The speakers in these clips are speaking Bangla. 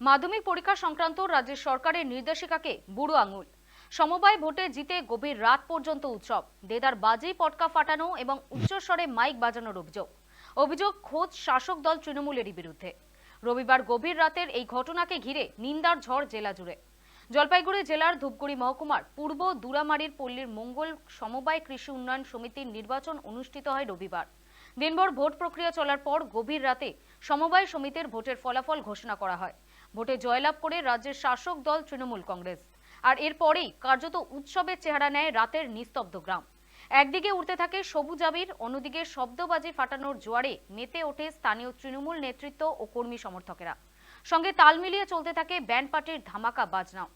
মাধ্যমিক পরীক্ষা সংক্রান্ত রাজ্য সরকারের নির্দেশিকাকে বুড়ো আঙুল। সমবায় ভোটে জিতে গভীর রাত পর্যন্ত উৎসব। দেদার বাজি পটকা ফাটানো এবং উচ্চস্বরে মাইক বাজানোর অভিযোগ। অভিযোগ, খোদ শাসক দল তৃণমূলেরই বিরুদ্ধে। রবিবার গভীর রাতের এই ঘটনাকে ঘিরে নিন্দার ঝড় জেলা জুড়ে। জলপাইগুড়ি জেলার ধূপগুড়ি মহকুমার পূর্ব দুরামারির পল্লীর মঙ্গল সমবায় কৃষি উন্নয়ন সমিতির নির্বাচন অনুষ্ঠিত হয় রবিবার। দিনভর ভোট প্রক্রিয়া চলার পর গভীর রাতে সমবায় সমিতির ভোটের ফলাফল ঘোষণা করা হয়। ভোটে জয়লাভ করে রাজ্যের শাসক দল তৃণমূল কংগ্রেস। আর এরপরেই কার্যত উৎসবের চেহারা নেয় রাতের নিস্তব্ধ গ্রাম। একদিকে উঠতে থাকে সবুজ আবির, অন্যদিকে শব্দবাজি ফাটানোর জোয়ারে মেতে ওঠে স্থানীয় তৃণমূল নেতৃত্ব ও কর্মী সমর্থকেরা। সঙ্গে তাল মিলিয়ে চলতে থাকে ব্যান্ড পার্টির ধামাকা বাজনাও।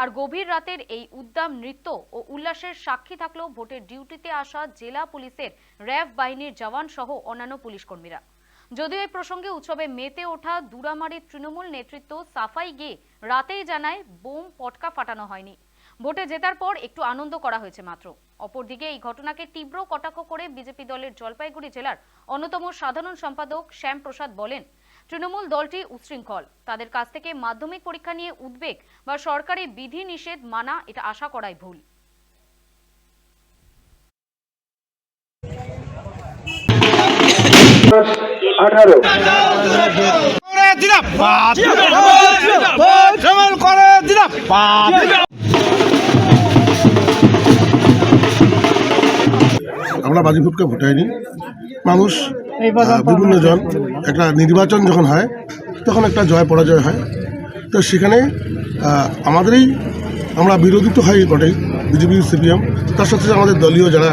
আর গভীর রাতের এই উদ্দাম নৃত্য ও উল্লাসের সাক্ষী থাকলেও ভোটের ডিউটিতে আসা জেলা পুলিশের র্যাব বাহিনীর জওয়ান সহ অন্যান্য পুলিশ কর্মীরা। যদিও এই প্রসঙ্গে উৎসবে মেতে ওঠা দুরামারির তৃণমূল নেতৃত্ব সাফাই গিয়ে রাতেই জানায় বোম পটকা ফাটানো হয়নি। ভোটে জেতার পর একটু আনন্দ করা হয়েছে মাত্র। অপরদিকে এই ঘটনাকে তীব্র কটাক্ষ করে বিজেপি দলের জলপাইগুড়ি জেলার অন্যতম সাধারণ সম্পাদক শ্যাম প্রসাদ বলেন, তৃণমূল দলটি উচ্ছৃঙ্খল। তাদের কাছ থেকে মাধ্যমিক পরীক্ষা নিয়ে উদ্বেগ বা সরকারি বিধি নিষেধ মানা, এটা আশা করাই ভুল। আঠারো। আমরা বাজিপুরকে ভোটাইনি। মানুষ বিভিন্ন জন একটা নির্বাচন যখন হয় তখন একটা জয় পরাজয় হয়। তো সেখানে আমাদেরই আমরা বিরোধী তো হয় বটেই বিজেপি সিপিএম। তার সাথে সাথে আমাদের দলীয় যারা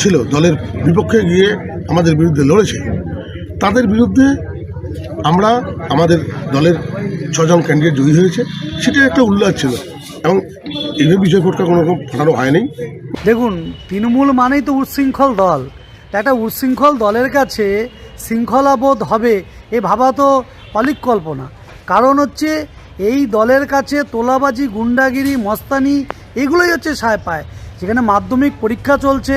ছিল দলের বিপক্ষে গিয়ে আমাদের বিরুদ্ধে লড়েছে। তাদের বিরুদ্ধে আমরা আমাদের দলের ছজন ক্যান্ডিডেট জয়ী হয়েছে সেটা একটা উল্লাস ছিল। এবং এভাবে বিজয় ফটকা কোনো রকম ফাটানো হয়নি। দেখুন, তৃণমূল মানেই তো উচ্ছৃঙ্খল দল। একটা উচ্ছৃঙ্খল দলের কাছে শৃঙ্খলাবোধ হবে, এ ভাবা তো অলিক কল্পনা কারণ হচ্ছে, এই দলের কাছে তোলাবাজি, গুন্ডাগিরি, মস্তানি, এগুলোই হচ্ছে সায় পায়। যেখানে মাধ্যমিক পরীক্ষা চলছে,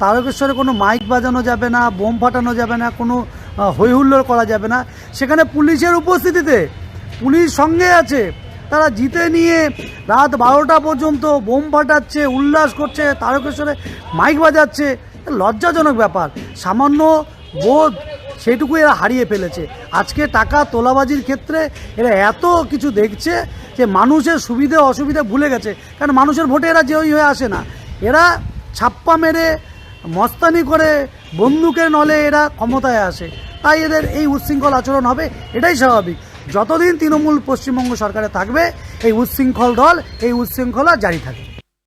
তারকেশ্বরে কোনো মাইক বাজানো যাবে না, বোম ফাটানো যাবে না, কোনো আহ, হইহুল্লোড় করা যাবে না। সেখানে পুলিশের উপস্থিতিতে পুলিশ সঙ্গে আছে। তারা জিতে নিয়ে রাত বারোটা পর্যন্ত বোম ফাটাচ্ছে উল্লাস করছে তারকেশ্বরে মাইক বাজাচ্ছে। লজ্জাজনক ব্যাপার। সামান্য বোধ সেটুকু এরা হারিয়ে ফেলেছে। আজকে টাকা তোলাবাজির ক্ষেত্রে এরা এত কিছু দেখছে যে মানুষের সুবিধে অসুবিধা ভুলে গেছে। কারণ মানুষের ভোটে এরা জয়ী হয়ে আসে না। এরা ছাপ্পা মেরে মস্তানি করে বন্দুকের নলে এরা ক্ষমতায় আসে। তাই এদের এই উচ্ছৃঙ্খল আচরণ হবে, এটাই স্বাভাবিক। যতদিন তৃণমূল পশ্চিমবঙ্গ সরকারে থাকবে, এই উচ্ছৃঙ্খল দল, এই উচ্ছৃঙ্খলা জারি থাকবে।